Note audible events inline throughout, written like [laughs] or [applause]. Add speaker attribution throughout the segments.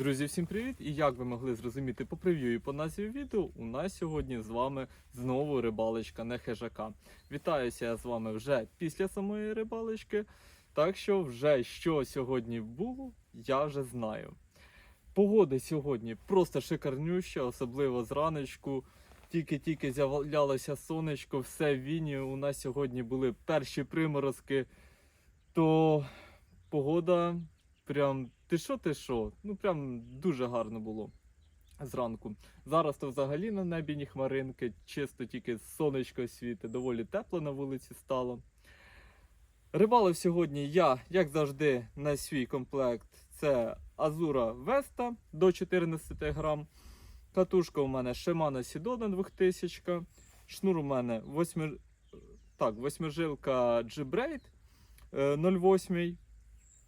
Speaker 1: Друзі, всім привіт! І як ви могли зрозуміти по прев'ю і по назві відео, у нас сьогодні з вами знову рибалочка на хижака. Вітаюся я з вами вже після самої рибалочки. Так що вже що сьогодні було, я вже знаю. Погода сьогодні просто шикарнюща, особливо зраночку. Тільки-тільки з'являлося сонечко, все в віні. У нас сьогодні були перші приморозки, то погода прям ти що, ти що? Ну прям дуже гарно було зранку. Зараз то взагалі на небі ні хмаринки, чисто тільки сонечко світить, доволі тепло на вулиці стало. Рибалив сьогодні я, як завжди, на свій комплект. Це Азура Веста до 14 грам. Катушка у мене Shimano Сідона 2000. Шнур у мене 8, так, восьмижилка G-Braid е, 0,8.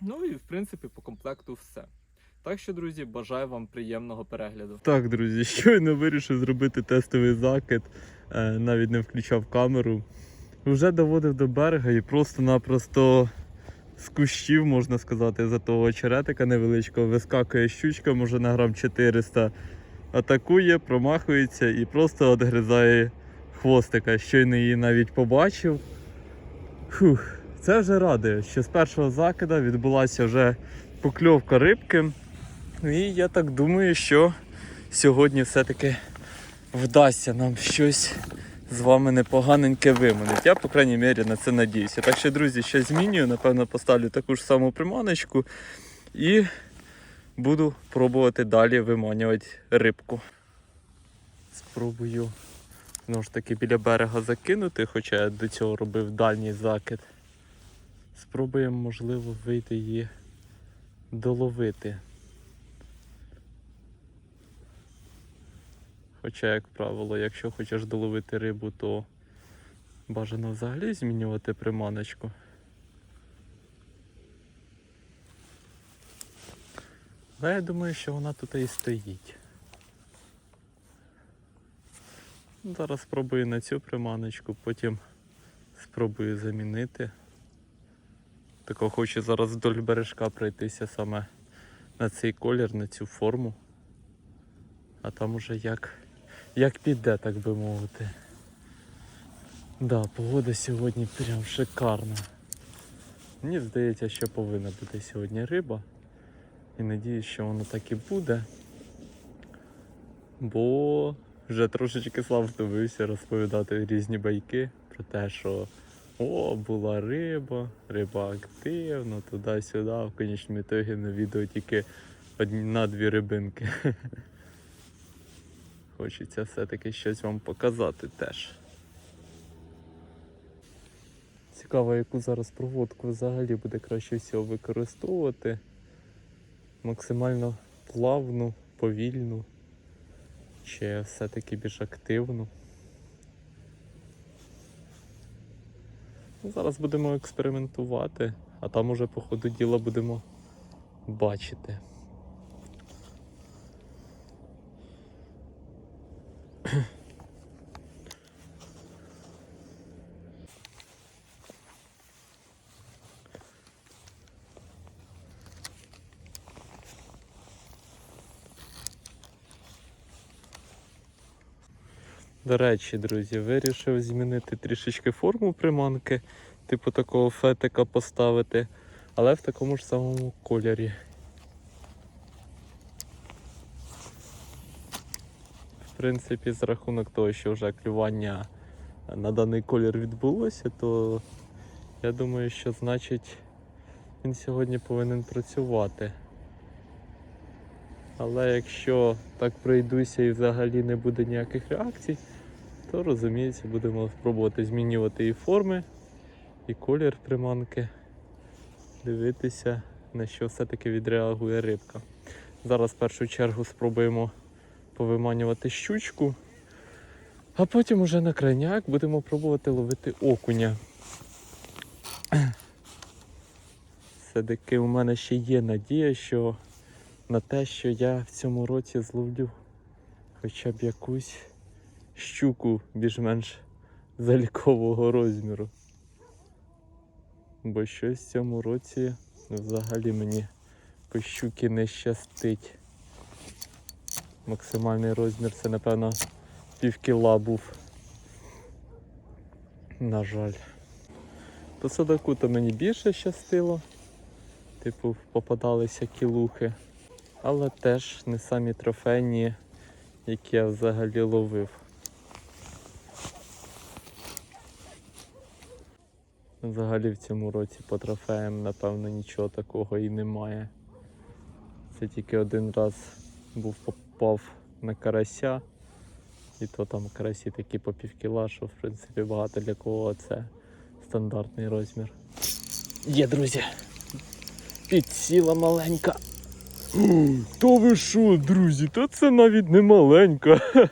Speaker 1: Ну і в принципі по комплекту все. Так що, друзі, бажаю вам приємного перегляду. Так, друзі, [laughs] щойно вирішив зробити тестовий закид, е, навіть не включав камеру. Вже доводив до берега і просто-напросто з кущів, можна сказати, за того очеретика невеличкого вискакує щучка, може на грам 400, атакує, промахується і просто відгризає хвостика. Щойно її навіть побачив. Фух. Це вже радує, що з першого закида відбулася вже покльовка рибки. І я так думаю, що сьогодні все-таки вдасться нам щось з вами непоганеньке виманити. Я, по крайній мірі, на це надіюся. Так що, друзі, ще змінюю, напевно, поставлю таку ж саму приманочку і буду пробувати далі виманювати рибку. Спробую знову ж таки біля берега закинути, хоча я до цього робив дальній закид. Спробуємо, можливо, вийти її доловити. Хоча, як правило, якщо хочеш доловити рибу, то бажано взагалі змінювати приманочку. Але я думаю, що вона тут і стоїть. Зараз спробую на цю приманочку, потім спробую замінити. Тако хочу зараз вдоль бережка пройтися саме на цей колір, на цю форму. А там уже як, як піде, так би мовити. Да, погода сьогодні прям шикарна. Мені здається, що повинна бути сьогодні риба. І надіюсь, що воно так і буде. Бо вже трошечки слав втомився розповідати різні байки про те, що о, була риба, риба активна, туди-сюди. В конечному ітогі на відео тільки одна-дві рибинки. [laughs] Хочеться все-таки щось вам показати теж. Цікаво, яку зараз проводку взагалі буде краще всього використовувати. Максимально плавну, повільну, чи все-таки більш активну. Зараз будемо експериментувати, а там уже по ходу діла будемо бачити. До речі, друзі, вирішив змінити трішечки форму приманки, типу такого фетика поставити, але в такому ж самому кольорі. В принципі, за рахунок того, що вже клювання на даний колір відбулося, то я думаю, що значить він сьогодні повинен працювати. Але якщо так пройдуся і взагалі не буде ніяких реакцій, то розуміється, будемо спробувати змінювати і форми, і колір приманки, дивитися, на що все-таки відреагує рибка. Зараз в першу чергу спробуємо повиманювати щучку, а потім уже на крайняк будемо пробувати ловити окуня. Все-таки у мене ще є надія, що на те, що я в цьому році зловлю хоча б якусь щуку більш-менш залікового розміру. Бо щось в цьому році взагалі мені по щуки не щастить. Максимальний розмір це, напевно, пів кіла був. На жаль. По судаку то мені більше щастило. Типу, попадалися кілухи. Але теж не самі трофейні, які я взагалі ловив. Взагалі в цьому році по трофеям, напевно, нічого такого і немає. Це тільки один раз був попав на карася. І то там карасі такі по півкіла, що в принципі багато для кого це стандартний розмір. Є, друзі. Підсіла маленька. То ви що, друзі? Та це навіть не маленька. [laughs]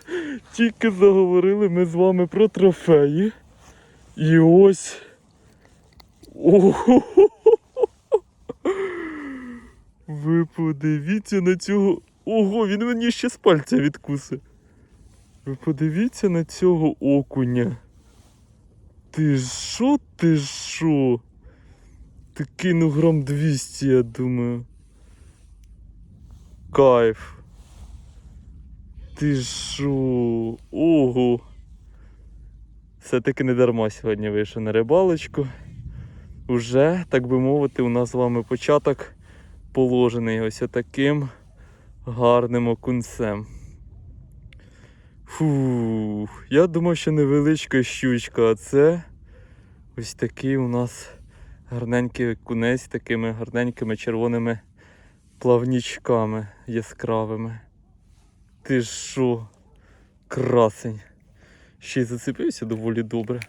Speaker 1: Тільки заговорили ми з вами про трофеї. І ось. [laughs] Ви подивіться на цього. Ого, він мені ще з пальця відкусить. Ви подивіться на цього окуня. Ти що, ти що? Такий ну грам 200, я думаю. Кайф. Ти що? Ого. Все-таки не дарма сьогодні вийшов на рибалочку. Уже, так би мовити, у нас з вами початок положений ось таким гарним окунцем. Фух, я думав, що невеличка щучка, а це ось такий у нас гарненький кунець з такими гарненькими червоними плавнічками яскравими. Ти що, красень. Ще й зацепився доволі добре.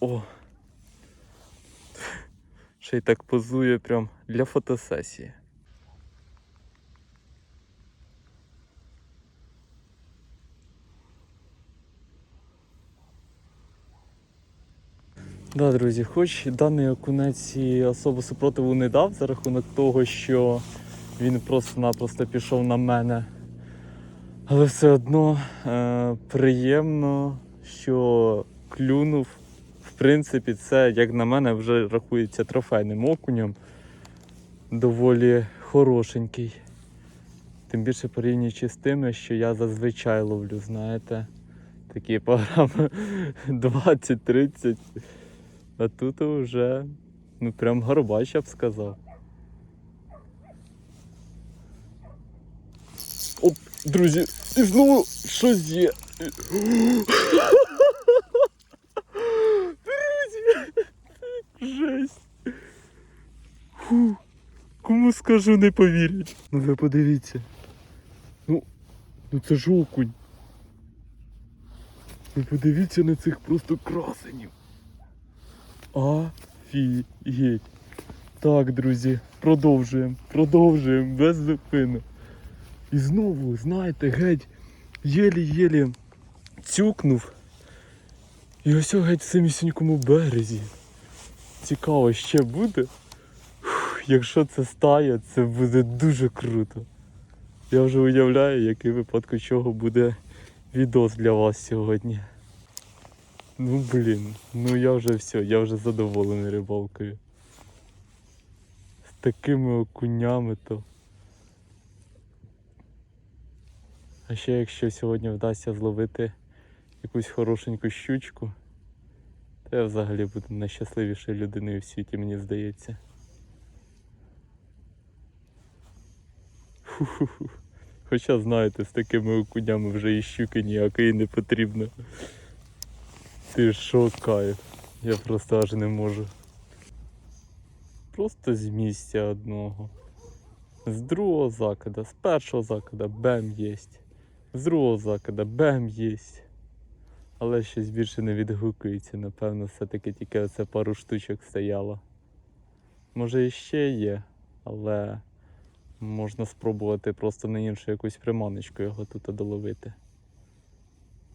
Speaker 1: О! Ще й так позує прям для фотосесії. Да, друзі, хоч даний окунець і особо супротиву не дав за рахунок того, що він просто-напросто пішов на мене. Але все одно е, приємно, що клюнув. Принципі, це, як на мене, вже рахується трофейним окунем. Доволі хорошенький. Тим більше порівнюючи з тими, що я зазвичай ловлю, знаєте. Такі по грам 20-30. А тут вже ну прям горбач, я б сказав. Оп, друзі, і знову щось є. [gasps] [laughs] Друзі, жесть. Фу, кому скажу, не повірять. Ну ви подивіться. Ну, ну це ж окунь. Ви подивіться на цих просто красенів. Офігеть. Так, друзі, продовжуємо, продовжуємо без зупину. І знову, знаєте, геть єлі-єлі цюкнув. І ось геть в самісінькому березі. Цікаво, ще буде. Якщо це стає, це буде дуже круто. Я вже уявляю, який випадку чого буде відос для вас сьогодні. Ну блін, ну я вже все, я вже задоволений рибалкою. З такими окунями то. А ще якщо сьогодні вдасться зловити якусь хорошеньку щучку, то я взагалі буду найщасливішою людиною в світі, мені здається. Фу-ху-ху. Хоча знаєте, з такими окунями вже і щуки ніякої не потрібно. Ти що кайф? Я просто аж не можу. Просто з місця одного. З другого закида, з першого закида бем єсть. З другого закида бем єсть. Але щось більше не відгукується, напевно, все-таки тільки оце пару штучок стояло. Може іще є, але можна спробувати просто на іншу якусь приманочку його тут доловити.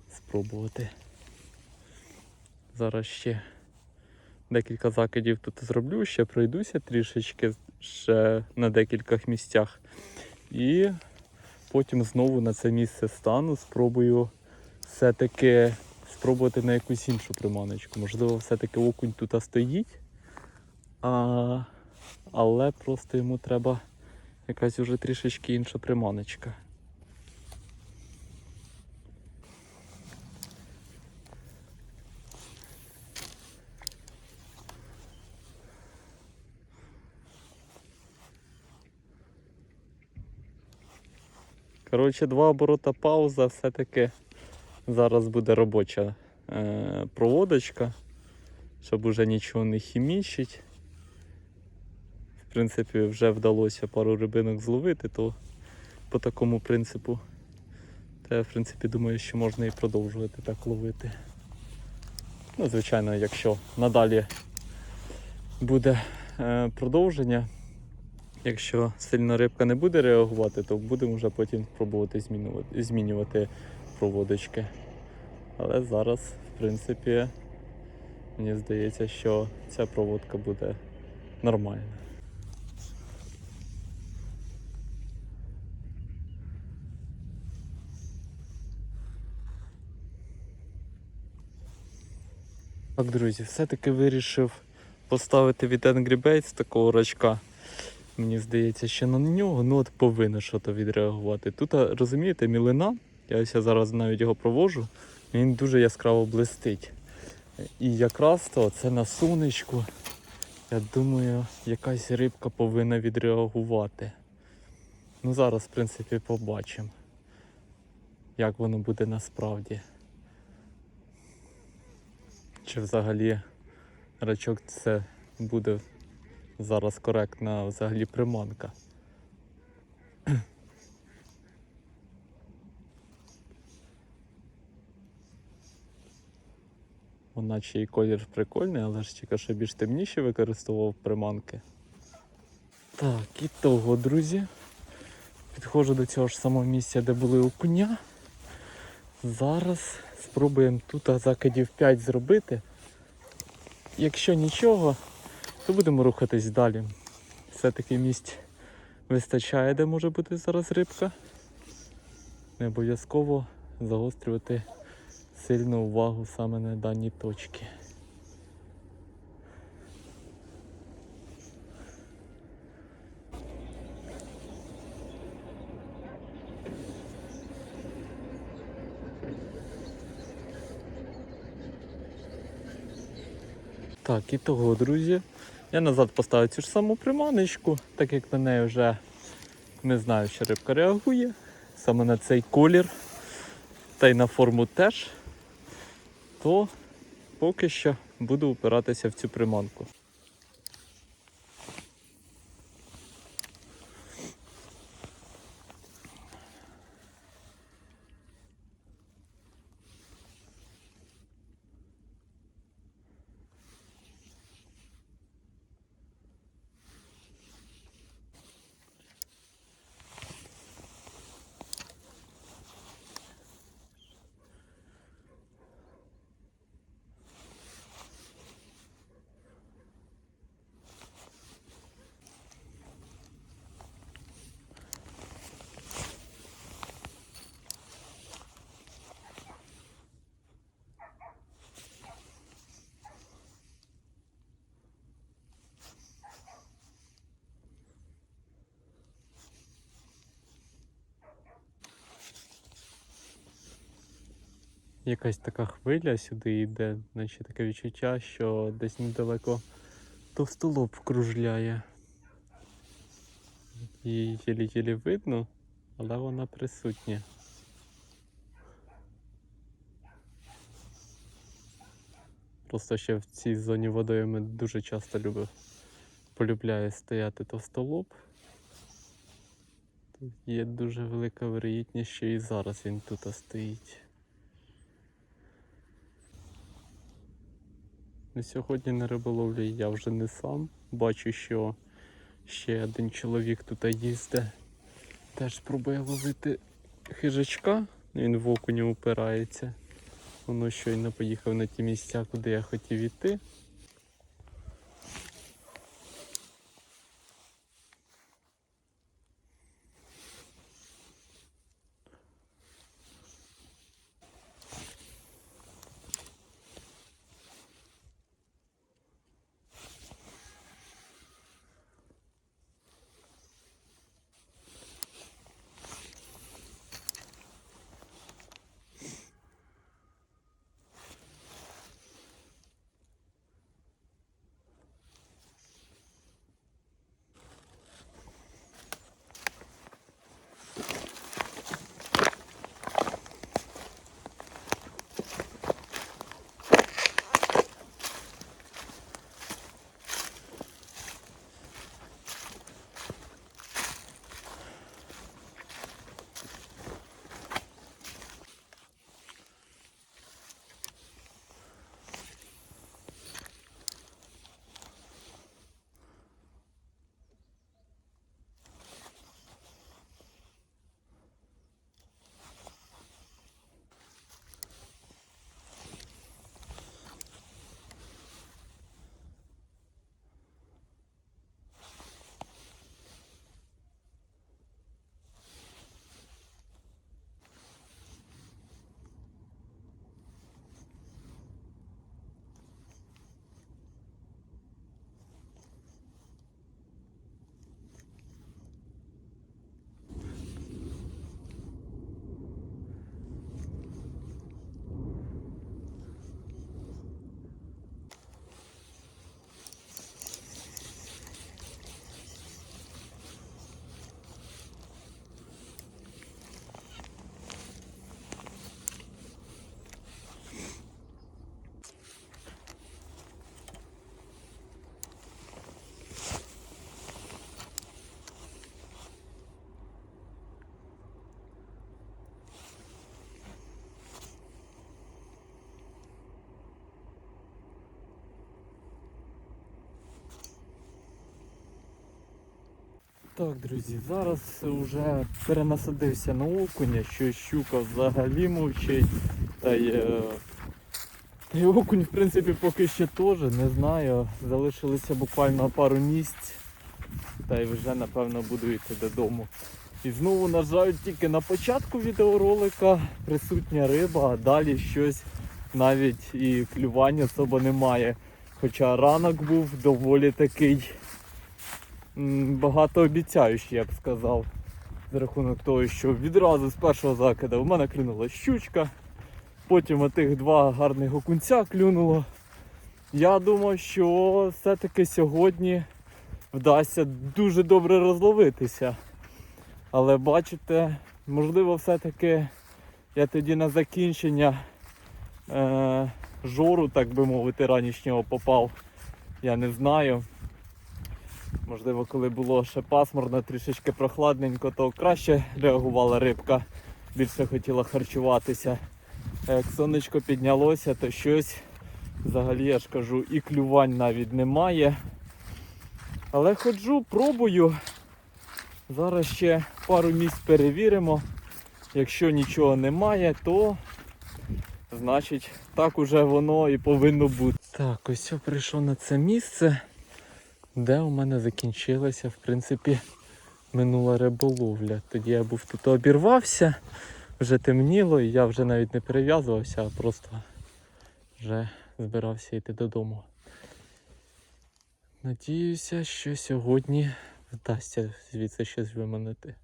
Speaker 1: Спробувати. Зараз ще декілька закидів тут зроблю, ще пройдуся трішечки ще на декількох місцях. І потім знову на це місце стану, спробую все-таки спробувати на якусь іншу приманочку. Можливо, все-таки окунь тут стоїть, а... але просто йому треба якась уже трішечки інша приманочка. Коротше, два оборота пауза все-таки зараз буде робоча е, проводочка, щоб уже нічого не хімічить. В принципі, вже вдалося пару рибинок зловити, то по такому принципу. Та я, в принципі, думаю, що можна і продовжувати так ловити. Ну, звичайно, якщо надалі буде е, продовження, якщо сильно рибка не буде реагувати, то будемо вже потім пробувати змінювати, змінювати проводочки. Але зараз, в принципі, мені здається, що ця проводка буде нормальна. Так, друзі, все-таки вирішив поставити від Angry Baits такого рачка. Мені здається, що на нього ну, от повинно щось відреагувати. Тут, розумієте, мілина, я ось зараз навіть його провожу, він дуже яскраво блистить. І якраз то це на сонечку. Я думаю, якась рибка повинна відреагувати. Ну зараз, в принципі, побачимо, як воно буде насправді. Чи взагалі рачок це буде зараз коректна взагалі приманка. Ще й колір прикольний, але ж тільки що більш темніші використовував приманки. Так, і того, друзі. Підходжу до цього ж самого місця, де були окуня. Зараз спробуємо тут закидів 5 зробити. Якщо нічого, то будемо рухатись далі. Все-таки місць вистачає, де може бути зараз рибка. Не обов'язково загострювати сильну увагу саме на дані точки. Так, і того, друзі. Я назад поставив цю ж саму приманочку, так як на неї вже не знаю, чи рибка реагує. Саме на цей колір, та й на форму теж, то поки що буду упиратися в цю приманку. Якась така хвиля сюди йде, наче таке відчуття, що десь недалеко товстолоб кружляє. Її єлі-єлі видно, але вона присутня. Просто ще в цій зоні водойми дуже часто любив, полюбляє стояти товстолоб. Тут є дуже велика вероятність, що і зараз він тут стоїть. Сьогодні на риболовлі я вже не сам. Бачу, що ще один чоловік тут їздить. Теж спробує ловити хижачка. Він в окуні упирається. Воно щойно поїхав на ті місця, куди я хотів іти. Так, друзі, зараз вже перенасадився на окуня, що щука взагалі мовчить. Та й, е, і окунь, в принципі, поки ще теж, не знаю. Залишилося буквально пару місць. Та й вже напевно буду йти додому. І знову, на жаль, тільки на початку відеоролика присутня риба, а далі щось навіть і клювання особо немає. Хоча ранок був доволі такий м, багатообіцяючий, я б сказав. За рахунок того, що відразу з першого закиду в мене клюнула щучка, потім отих два гарних окунця клюнуло. Я думав, що все-таки сьогодні вдасться дуже добре розловитися. Але бачите, можливо, все-таки я тоді на закінчення е, жору, так би мовити, ранішнього попав. Я не знаю. Можливо, коли було ще пасмурно, трішечки прохладненько, то краще реагувала рибка, більше хотіла харчуватися. А як сонечко піднялося, то щось взагалі я ж кажу, і клювань навіть немає. Але ходжу, пробую. Зараз ще пару місць перевіримо. Якщо нічого немає, то значить так уже воно і повинно бути. Так, ось я прийшов на це місце, де у мене закінчилася, в принципі, минула риболовля. Тоді я був тут обірвався, вже темніло, і я вже навіть не перев'язувався, а просто вже збирався йти додому. Надіюся, що сьогодні вдасться звідси щось виманити.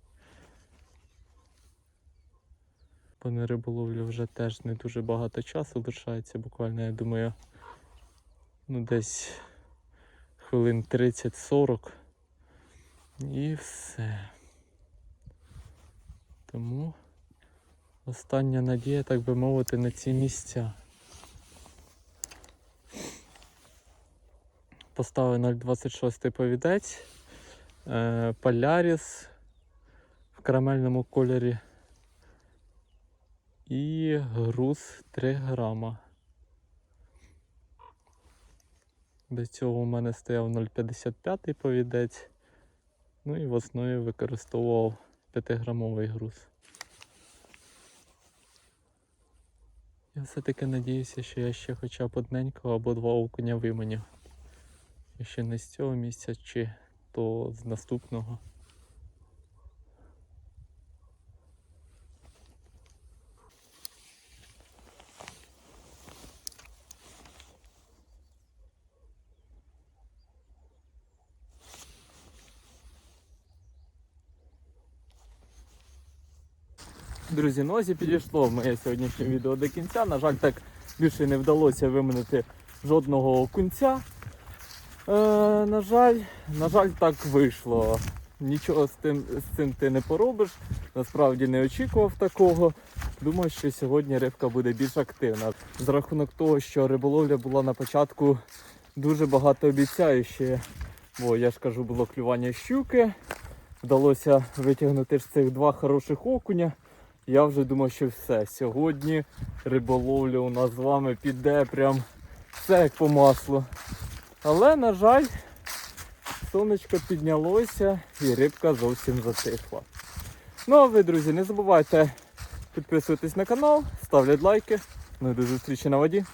Speaker 1: Бо на риболовлю вже теж не дуже багато часу лишається, буквально, я думаю, ну десь хвилин 30-40 і все. Тому остання надія, так би мовити, на ці місця. Поставив 0,26 повідець, е, Поляріс в карамельному кольорі і груз 3 грама. До цього у мене стояв 0,55 повідець. Ну і в основі використовував 5-грамовий груз. Я все-таки надіюся, що я ще хоча б одненького або два окуня виманю. Якщо не з цього місця, чи то з наступного. Друзі, ну ось і підійшло моє сьогоднішнє відео до кінця. На жаль, так більше не вдалося виманити жодного окунця. Е, на жаль, на жаль, так вийшло. Нічого з тим, з цим ти не поробиш. Насправді не очікував такого. Думаю, що сьогодні рибка буде більш активна. За рахунок того, що риболовля була на початку дуже багатообіцяюча. Бо я ж кажу, було клювання щуки. Вдалося витягнути ж цих два хороших окуня. Я вже думав, що все. Сьогодні риболовля у нас з вами піде прям все як по маслу. Але, на жаль, сонечко піднялося і рибка зовсім затихла. Ну а ви, друзі, не забувайте підписуватись на канал, ставлять лайки. Ну і до зустрічі на воді.